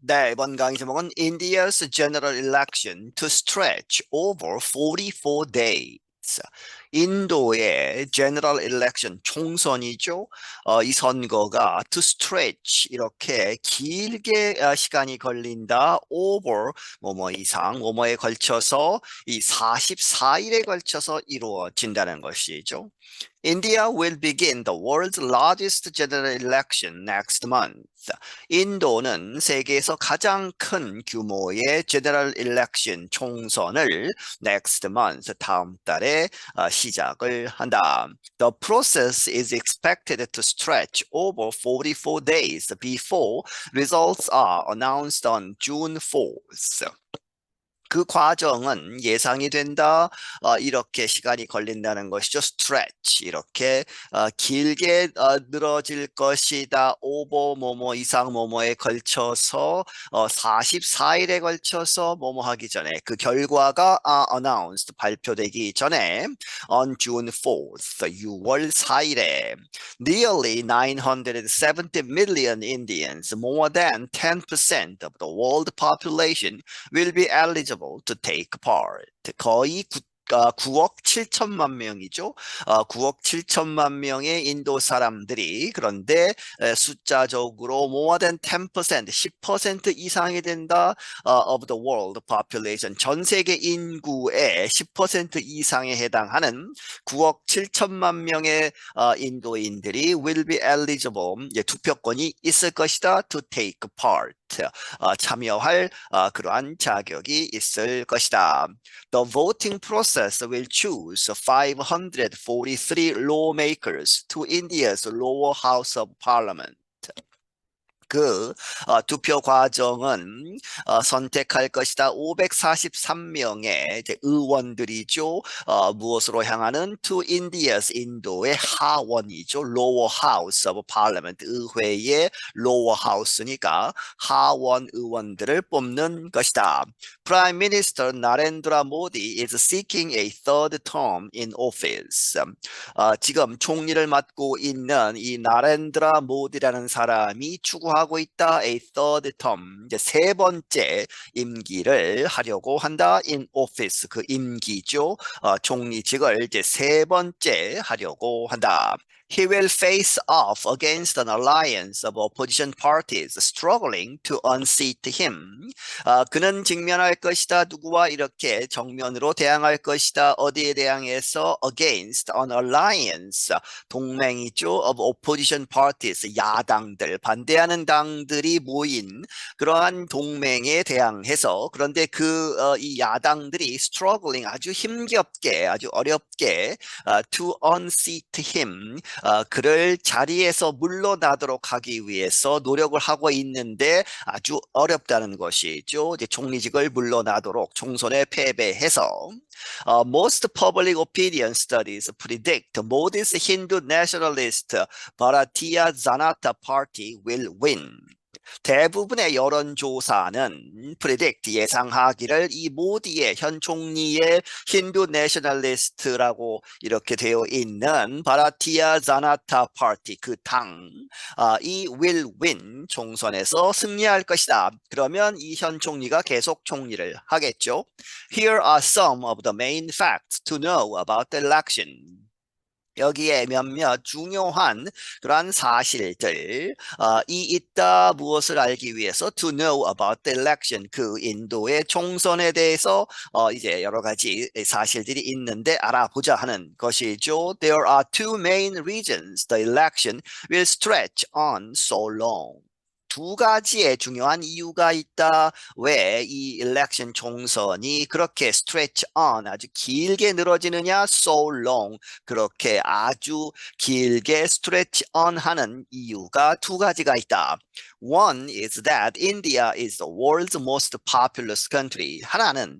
네, 이번 강의 제목은 India's general election to stretch over 44 days. 인도의 general election 총선이죠. 어, 이 선거가 to stretch 이렇게 길게 어, 시간이 걸린다. over 뭐뭐 이상 뭐뭐에 걸쳐서 이 44일에 걸쳐서 이루어진다는 것이죠. India will begin the world's largest general election next month. 인도는 세계에서 가장 큰 규모의 general election 총선을 next month 다음 달에 어, 시작을 한다. The process is expected to stretch over 44 days before results are announced on June 4th. 그 과정은 예상이 된다. 어, 이렇게 시간이 걸린다는 것이죠. stretch 이렇게 어, 길게 어, 늘어질 것이다. over 뭐뭐 이상 뭐뭐에 걸쳐서 44일에 걸쳐서 뭐뭐 하기 전에 그 결과가 announced 발표되기 전에 on June 4th 6월 4일에 nearly 970 million Indians more than 10% of the world population will be eligible to take part. 거의 9억 7천만 명이죠. 9억 7천만 명의 인도 사람들이 그런데 숫자적으로 more than 10% 10% 이상이 된다 of the world population 전 세계 인구의 10% 이상에 해당하는 9억 7천만 명의 인도인들이 will be eligible 투표권이 있을 것이다 to take part 참여할 그러한 자격이 있을 것이다. The voting process will choose 543 lawmakers to India's lower house of parliament. 그 어, 투표 과정은 어, 선택할 것이다. 543명의 의원들이죠. 어, 무엇으로 향하는 to India's 인도의 하원이죠. Lower House of Parliament 의회의 Lower House니까 하원 의원들을 뽑는 것이다. Prime Minister Narendra Modi is seeking a third term in office. 어, 지금 총리를 맡고 있는 이 나렌드라 모디라는 사람이 추구하 고 하고 있다. A third term. 이제 세 번째 임기를 하려고 한다. In office. 그 임기죠. 어, 총리직을 이제 세 번째 하려고 한다. He will face off against an alliance of opposition parties struggling to unseat him. 어, 그는 직면할 것이다. 누구와 이렇게 정면으로 대항할 것이다. 어디에 대항해서 against an alliance 동맹이죠. of opposition parties 야당들 반대하는 당들이 모인 그러한 동맹에 대항해서 그런데 그이 어, 야당들이 struggling 아주 힘겹게 아주 어렵게 uh, to unseat him 어, 그를 자리에서 물러나도록 하기 위해서 노력을 하고 있는데 아주 어렵다는 것이죠. 이제 총리직을 물러나도록 총선에 패배해서 uh, most public opinion studies predict Modi's Hindu nationalist Bharatiya Janata Party will win. 대부분의 여론조사는 predict 예상하기를 이 모디의 현 총리의 힌두 내셔널리스트라고 이렇게 되어 있는 바라티아 자나타 파티 그당 아, win 총선에서 승리할 것이다. 그러면 이 현 총리가 계속 총리를 하겠죠. Here are some of the main facts to know about the election. 여기에 몇몇 중요한 그러한 사실들 어, 이 있다 무엇을 알기 위해서 to know about the election 그 인도의 총선에 대해서 어, 이제 여러 가지 사실들이 있는데 알아보자 하는 것이죠. There are two main reasons the election will stretch on so long. 두 가지의 중요한 이유가 있다. 왜 이 election 총선이 그렇게 stretch on 아주 길게 늘어지느냐? so long 그렇게 아주 길게 stretch on 하는 이유가 두 가지가 있다. One is that India is the world's most populous country. 하나는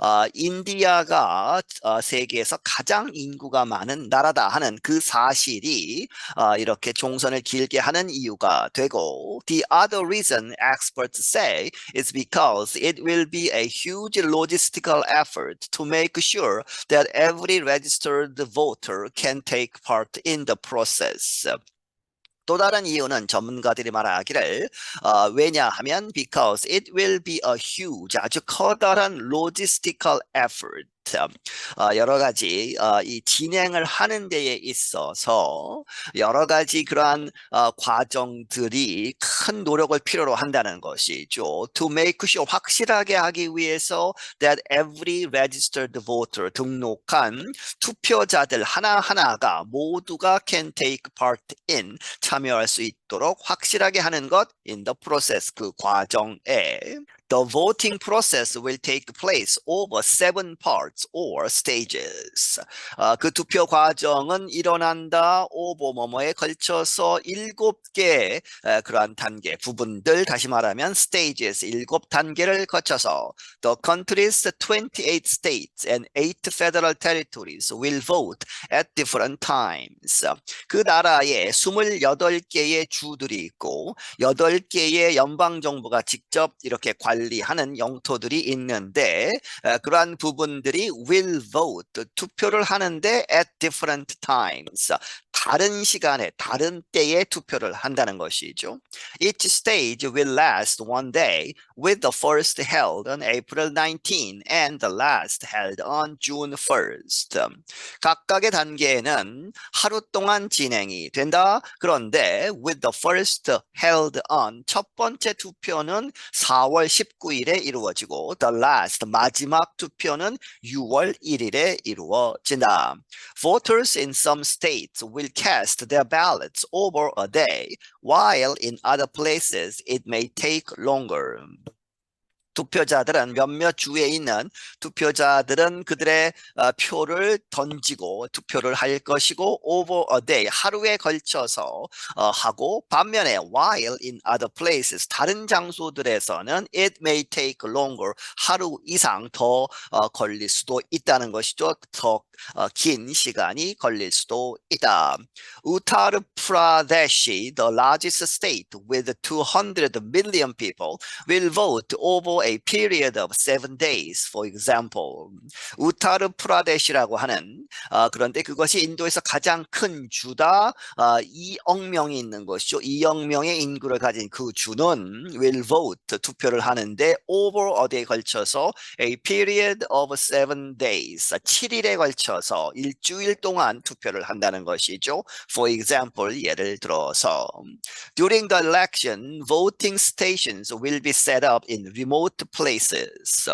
어, 인디아가 어, 세계에서 가장 인구가 많은 나라다 하는 그 사실이 어, 이렇게 총선을 길게 하는 이유가 되고 The other reason experts say is because it will be a huge logistical effort to make sure that every registered voter can take part in the process. 또 다른 이유는 전문가들이 말하기를 어, 왜냐하면 because it will be a huge 아주 커다란 logistical effort 어, 여러 가지 어, 이 진행을 하는 데에 있어서 여러 가지 그러한 어, 과정들이 큰 노력을 필요로 한다는 것이죠. To make sure 확실하게 하기 위해서 that every registered voter 등록한 투표자들 하나하나가 모두가 can take part in 참여할 수 있도록 확실하게 하는 것 in the process 그 과정에 The voting process will take place over seven parts or stages. 아, 그 투표 과정은 일어난다 over 뭐뭐에 걸쳐서 일곱 개 에, 그러한 단계 부분들 다시 말하면 stages 일곱 단계를 거쳐서 the country's 28 states and 8 federal territories will vote at different times. 그 나라에 28개의 주들이 있고 8개의 연방 정부가 직접 이렇게 관리하는 영토들이 있는데 어, 그러한 부분들이 will vote 투표를 하는데 at different times 다른 시간에 다른 때에 투표를 한다는 것이죠. Each stage will last one day with the first held on April 19 and the last held on June 1st. 각각의 단계에는 하루 동안 진행이 된다. 그런데 with the first held on 첫 번째 투표는 4월 19일에 이루어지고 the last 마지막 투표는 6월 1일에 이루어진다. Voters in some states will cast their ballots over a day while in other places it may take longer. 투표자들은 몇몇 주에 있는 투표자들은 그들의 어, 표를 던지고 투표를 할 것이고 over a day 하루에 걸쳐서 어, 하고 반면에 while in other places 다른 장소들에서는 it may take longer 하루 이상 더 어, 걸릴 수도 있다는 것이죠. 더 어, 긴 시간이 걸릴 수도 있다. 우타르 프라데시, the largest state with 200 million people, will vote over a period of seven days. For example, 우타르 프라데시라고 하는 어, 그런데 그것이 인도에서 가장 큰 주다. 어, 2억 명이 있는 것이죠. 2억 명의 인구를 가진 그 주는 will vote 투표를 하는데 over day 걸쳐서 a period of seven days 7일에 걸쳐 서 일주일 동안 투표를 한다는 것이죠. For example, 예를 들어서 during the election, voting stations will be set up in remote places.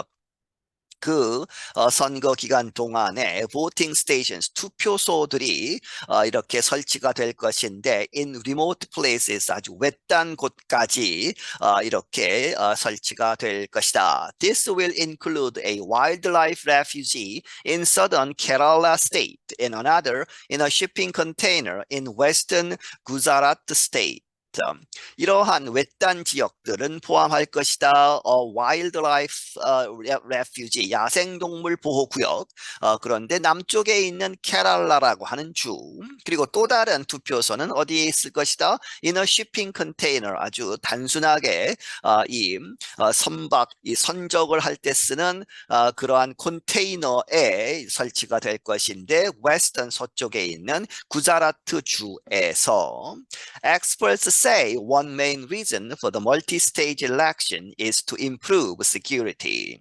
그 어, 선거 기간 동안에 voting stations 투표소들이 어, 이렇게 설치가 될 것인데 in remote places 아주 외딴 곳까지 어, 이렇게 어, 설치가 될 것이다. This will include a wildlife refugee in southern Kerala state and another in a shipping container in western Gujarat state. 이러한 외딴 지역들은 포함할 것이다. 어, wildlife 어, refuge 야생동물 보호구역. 어, 그런데 남쪽에 있는 케랄라라고 하는 주. 그리고 또 다른 투표소는 어디에 있을 것이다. in a shipping container. 아주 단순하게 어, 이 어, 선박 이 선적을 할 때 쓰는 어, 그러한 컨테이너에 설치가 될 것인데 웨스턴 서쪽에 있는 구자라트 주에서. Experts say one main reason for the multi-stage election is to improve security.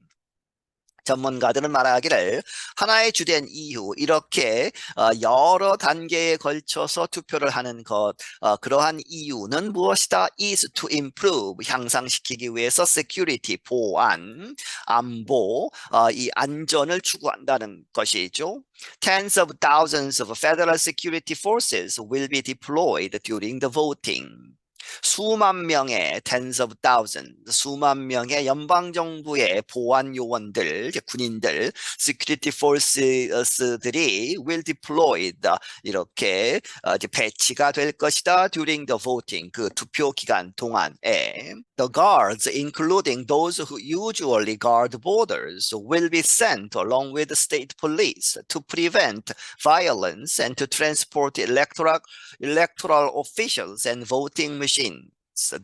전문가들은 말하기를 하나의 주된 이유 이렇게 어, 여러 단계에 걸쳐서 투표를 하는 것 어, 그러한 이유는 무엇이다? is to improve 향상시키기 위해서 security 보안 안보 어, 이 안전을 추구한다는 것이죠. Tens of thousands of federal security forces will be deployed during the voting. 수만 명의 tens of thousands, 수만 명의 연방 정부의 보안 요원들, 군인들, security forces들이 will deployed 이렇게 어, 배치가 될 것이다 during the voting 그 투표 기간 동안에 the guards, including those who usually guard borders, will be sent along with state police to prevent violence and to transport electoral electoral officials and voting machines.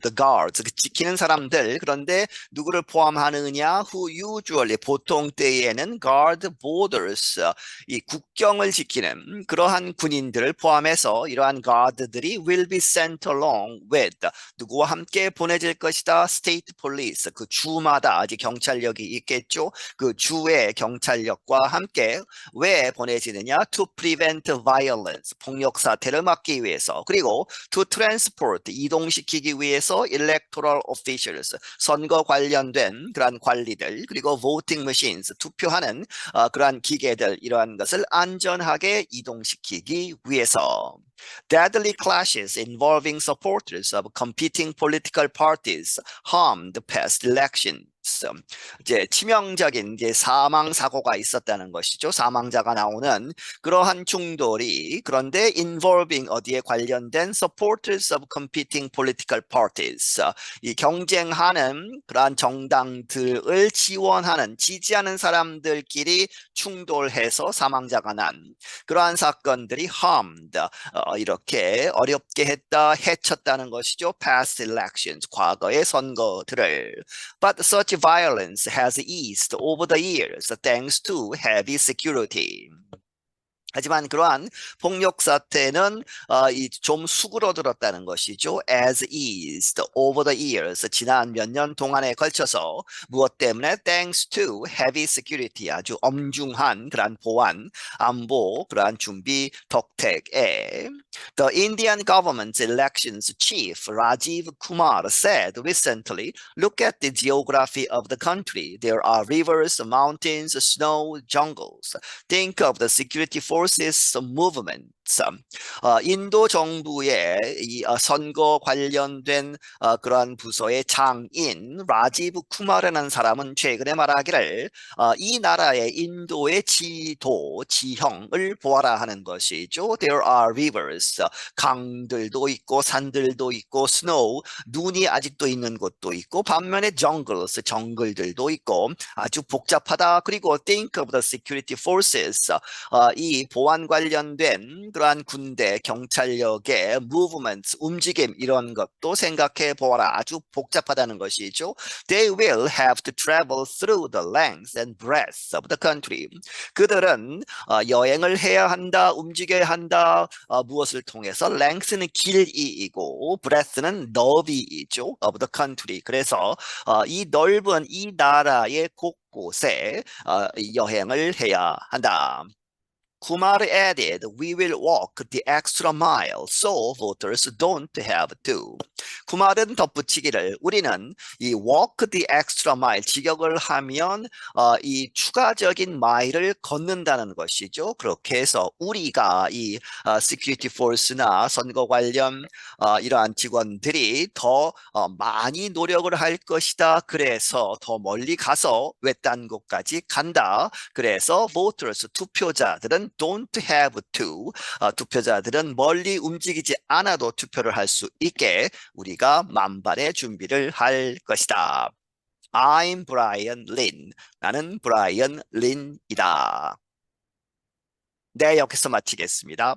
The guards, 그 지키는 사람들. 그런데 누구를 포함하느냐? Who usually 보통 때에는 guard borders, 이 국경을 지키는 그러한 군인들을 포함해서 이러한 guard들이 will be sent along with 누구와 함께 보내질 것이다. state police, 그 주마다 아직 경찰력이 있겠죠. 그 주의 경찰력과 함께 왜 보내지느냐? to prevent violence, 폭력 사태를 막기 위해서. 그리고 to transport, 이동시키기 위해 서 electoral officials, 선거 관련된 그러한 관리들, 그리고 voting machines, 투표하는 어, 그러한 기계들, 이러한 것을 안전하게 이동시키기 위해서. Deadly clashes involving supporters of competing political parties harmed past elections. 이제 치명적인 이제 사망 사고가 있었다는 것이죠. 사망자가 나오는 그러한 충돌이 그런데 involving 어디에 관련된 supporters of competing political parties 이 경쟁하는 그러한 정당들을 지원하는 지지하는 사람들끼리 충돌해서 사망자가 난 그러한 사건들이 harmed 어, 이렇게 어렵게 했다 해쳤다는 것이죠. past elections 과거의 선거들을 but such violence has eased over the years thanks to heavy security. 하지만 그러한 폭력 사태는 어, 좀 수그러들었다는 것이죠. As eased over the years 지난 몇 년 동안에 걸쳐서 무엇 때문에 thanks to heavy security 아주 엄중한 그러한 보안 안보 그러한 준비 덕택에 The Indian government's elections chief Rajiv Kumar said recently, look at the geography of the country. There are rivers, mountains, snow, jungles. Think of the security forces movement. 어, 인도 정부의 이 어, 선거 관련된 어, 그러한 부서의 장인 라지브 쿠마라는 사람은 최근에 말하기를 어, 이 나라의 인도의 지도 지형을 보아라 하는 것이죠. There are rivers 강들도 있고 산들도 있고 snow 눈이 아직도 있는 곳도 있고 반면에 jungles 정글들도 있고 아주 복잡하다. 그리고 think of the security forces 어, 이 보안 관련된 그러한 군대, 경찰력의 movement, 움직임 이런 것도 생각해 보아라. 아주 복잡하다는 것이죠. They will have to travel through the length and breadth of the country. 그들은 어, 여행을 해야 한다, 움직여야 한다. 어, 무엇을 통해서 length는 길이이고 breadth는 너비이죠. of the country. 그래서 어, 이 넓은 이 나라의 곳곳에 어, 여행을 해야 한다. Kumar added, we will walk the extra mile so voters don't have to. 쿠마르는 덧붙이기를 우리는 이 walk the extra mile 직역을 하면 어, 이 추가적인 마일을 걷는다는 것이죠. 그렇게 해서 우리가 이 어, security force나 선거 관련 어, 이러한 직원들이 더 어, 많이 노력을 할 것이다. 그래서 더 멀리 가서 외딴 곳까지 간다. 그래서 voters 투표자들은 don't have to 어, 투표자들은 멀리 움직이지 않아도 투표를 할 수 있게 우리가 만반의 준비를 할 것이다. I'm Brian Lin. 나는 브라이언 린이다. 네, 여기서 마치겠습니다.